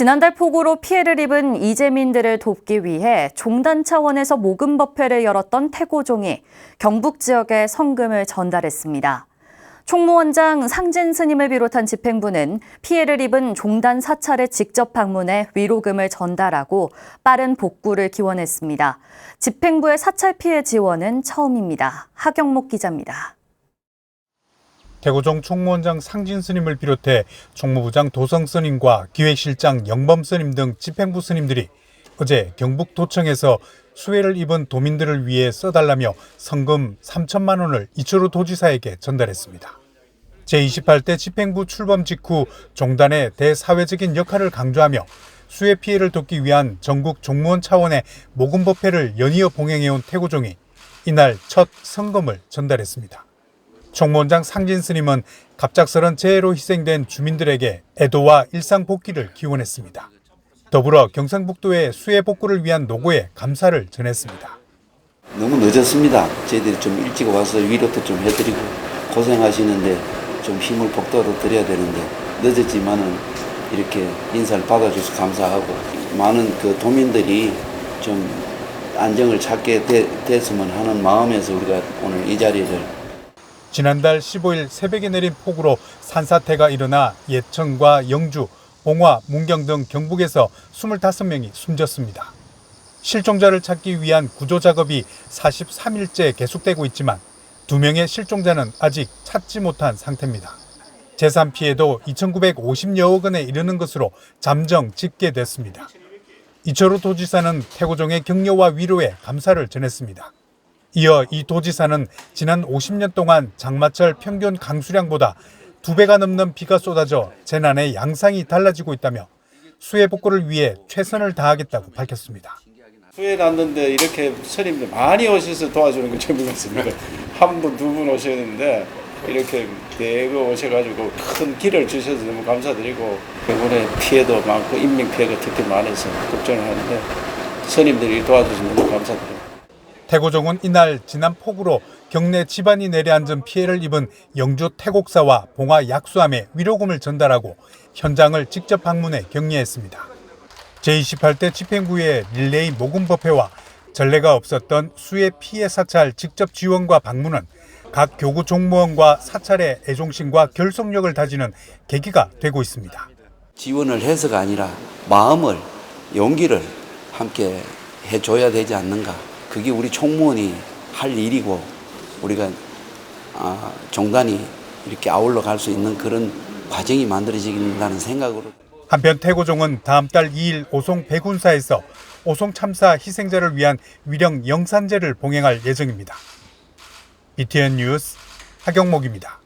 지난달 폭우로 피해를 입은 이재민들을 돕기 위해 종단 차원에서 모금 법회를 열었던 태고종이 경북 지역에 성금을 전달했습니다. 총무원장 상진 스님을 비롯한 집행부는 피해를 입은 종단 사찰에 직접 방문해 위로금을 전달하고 빠른 복구를 기원했습니다. 집행부의 사찰 피해 지원은 처음입니다. 하경목 기자입니다. 대구종 총무원장 상진 스님을 비롯해 총무부장 도성 스님과 기획실장 영범 스님 등 집행부 스님들이 어제 경북도청에서 수해를 입은 도민들을 위해 써달라며 성금 3천만 원을 이철우 도지사에게 전달했습니다. 제28대 집행부 출범 직후 종단의 대사회적인 역할을 강조하며 수해 피해를 돕기 위한 전국 종무원 차원의 모금 법회를 연이어 봉행해온 태구종이 이날 첫 성금을 전달했습니다. 총무원장 상진 스님은 갑작스런 재해로 희생된 주민들에게 애도와 일상 복귀를 기원했습니다. 더불어 경상북도의 수해 복구를 위한 노고에 감사를 전했습니다. 너무 늦었습니다. 저희들이 좀 일찍 와서 위로도 좀 해드리고 고생하시는데 좀 힘을 복도로 드려야 되는데 늦었지만은 이렇게 인사를 받아줘서 감사하고 많은 그 도민들이 좀 안정을 찾게 되, 됐으면 하는 마음에서 우리가 오늘 이 자리를 지난달 15일 새벽에 내린 폭우로 산사태가 일어나 예천과 영주, 봉화, 문경 등 경북에서 25명이 숨졌습니다. 실종자를 찾기 위한 구조 작업이 43일째 계속되고 있지만 두 명의 실종자는 아직 찾지 못한 상태입니다. 재산 피해도 2,950여억 원에 이르는 것으로 잠정 집계됐습니다. 이철우 도지사는 태고종의 격려와 위로에 감사를 전했습니다. 이어 이 도지사는 지난 50년 동안 장마철 평균 강수량보다 두 배가 넘는 비가 쏟아져 재난의 양상이 달라지고 있다며 수해 복구를 위해 최선을 다하겠다고 밝혔습니다. 후회 났는데 이렇게 스님들 많이 오셔서 도와주는 건 처음 같습니다. 한 분, 두 분 오셨는데 이렇게 대거 오셔가지고 큰 길을 주셔서 너무 감사드리고 이번에 피해도 많고 인명 피해가 특히 많아서 걱정을 하는데 스님들이 도와주셔서 너무 감사드립니다. 태고종은 이날 지난 폭우로 경내 집안이 내려앉은 피해를 입은 영주 태곡사와 봉화 약수함에 위로금을 전달하고 현장을 직접 방문해 격려했습니다. 제28대 집행부의 릴레이 모금법회와 전례가 없었던 수해 피해 사찰 직접 지원과 방문은 각 교구 종무원과 사찰의 애종심과 결속력을 다지는 계기가 되고 있습니다. 지원을 해서가 아니라 마음을 용기를 함께 해줘야 되지 않는가. 그게 우리 총무원이 할 일이고 우리가 아, 종단이 이렇게 아울러 갈 수 있는 그런 과정이 만들어진다는 생각으로 한편 태고종은 다음 달 2일 오송 백운사에서 오송 참사 희생자를 위한 위령 영산제를 봉행할 예정입니다. BTN 뉴스 하경목입니다.